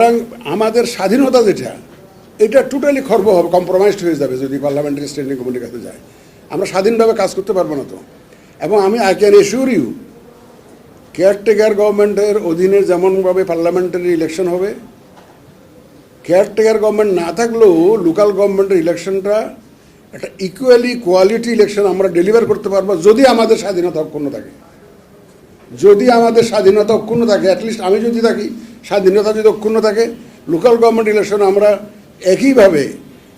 সুতরাং আমাদের স্বাধীনতা যেটা, এটা টোটালি খর্ব হবে কম্প্রোমাইজড হয়ে যাবে যদি পার্লামেন্টারি স্ট্যান্ডিং কমিটির কাছে যায়। আমরা স্বাধীনভাবে কাজ করতে পারব না তো। এবং আমি I can assure you caretaker গভর্নমেন্টের অধীনে যেমনভাবে পার্লামেন্টারি ইলেকশন হবে কেয়ারটেকার গভর্নমেন্ট না থাকলেও লোকাল গভর্নমেন্টের ইলেকশনটা একটা ইকুয়ালি কোয়ালিটি ইলেকশন আমরা ডেলিভার করতে পারব যদি আমাদের স্বাধীনতা অক্ষুণ্ণ থাকে। যদি আমাদের স্বাধীনতা অক্ষুণ্ণ থাকে অ্যাটলিস্ট আমি যদি থাকি স্বাধীনতা যদি অক্ষুণ্ণ থাকে লোকাল গভর্নমেন্ট ইলেকশন আমরা একইভাবে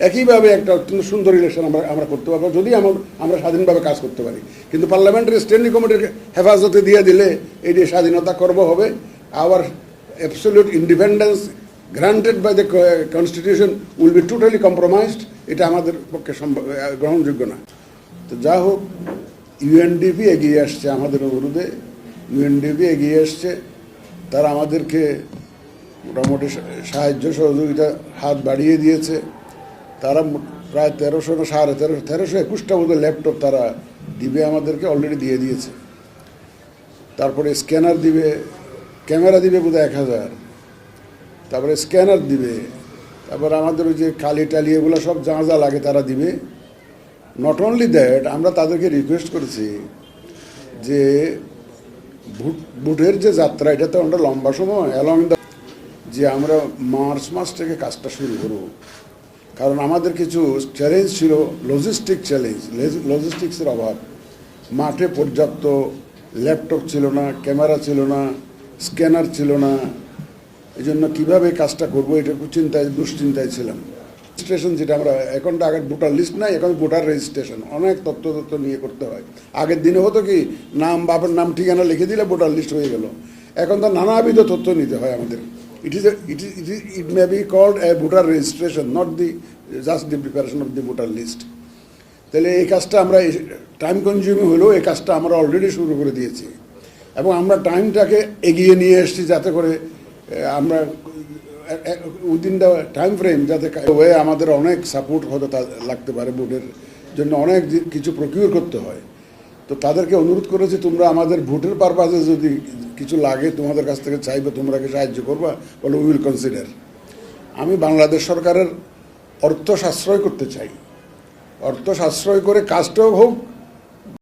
একইভাবে একটা অত্যন্ত সুন্দর ইলেকশন আমরা আমরা করতে পারব, যদি আমার স্বাধীনভাবে কাজ করতে পারি। কিন্তু পার্লামেন্টারি স্ট্যান্ডিং কমিটির হেফাজতে দিয়ে দিলে এটি স্বাধীনতা করব হবে our absolute independence granted by the constitution will be totally compromised এটা আমাদের পক্ষে সম্ভব গ্রহণযোগ্য না। তো যা হোক ইউএনডিপি এগিয়ে আসছে আমাদের অনুরোধে ইউএনডিপি এগিয়ে আসছে, তারা আমাদেরকে মোটামুটি সাহায্য সহযোগিতা হাত বাড়িয়ে দিয়েছে। তারা প্রায় তেরোশো না সাড়ে তেরোশো তেরোশো একুশটা মতো ল্যাপটপ তারা দিবে আমাদেরকে অলরেডি দিয়ে দিয়েছে। তারপরে স্ক্যানার দিবে, ক্যামেরা দিবে বোধহয় এক হাজার। তারপরে স্ক্যানার দিবে, তারপর আমাদের ওই যে কালি টালি এগুলো সব যা যা লাগে তারা দিবে। নট অনলি দ্যাট আমরা তাদেরকে রিকোয়েস্ট করেছি যে ভোট ভোটের যে যাত্রা এটা তো আমরা লম্বা সময় অ্যালং দ্য যে আমরা মার্চ মাস থেকে কাজটা শুরু করব। কারণ আমাদের কিছু চ্যালেঞ্জ ছিল লজিস্টিক চ্যালেঞ্জ লজিস্টিক্সের অভাব। মাঠে পর্যাপ্ত ল্যাপটপ ছিল না ক্যামেরা ছিল না স্ক্যানার ছিল না। এই জন্য কীভাবে কাজটা করব এটা চিন্তায়, দুশ্চিন্তায় ছিলাম। রেজিস্ট্রেশন যেটা আমরা, এখন তো আগের ভোটার লিস্ট নাই, এখন ভোটার রেজিস্ট্রেশন অনেক তথ্য তথ্য নিয়ে করতে হয়। আগের দিনে হতো কি, নাম বাবার নাম, ঠিকানা লিখে দিলে ভোটার লিস্ট হয়ে গেল। এখন তো নানাবিধ তথ্য নিতে হয় আমাদের। It is it is it is it may be called a voter registration not the just the preparation of the voter list তাহলে এই কাজটা আমরা টাইম কনজিউমিং হলেও এই কাজটা আমরা অলরেডি শুরু করে দিয়েছি। এবং আমরা টাইমটাকে এগিয়ে নিয়ে এসেছি যাতে করে আমরা উইদিন দ্য টাইম ফ্রেম যাতে হয়ে আমাদের অনেক সাপোর্ট হতে লাগতে পারে ভোটের জন্য, অনেক কিছু প্রকিউর করতে হয়। তো তাদেরকে অনুরোধ করেছি, তোমরা আমাদের ভোটের পারপাসে যদি কিছু লাগে তোমাদের কাছ থেকে চাইবে তোমরা কি সাহায্য করবা। বলে উইল কনসিডার আমি বাংলাদেশ সরকারের অর্থ সাশ্রয় করতে চাই। অর্থ সাশ্রয় করে কাজটাও হোক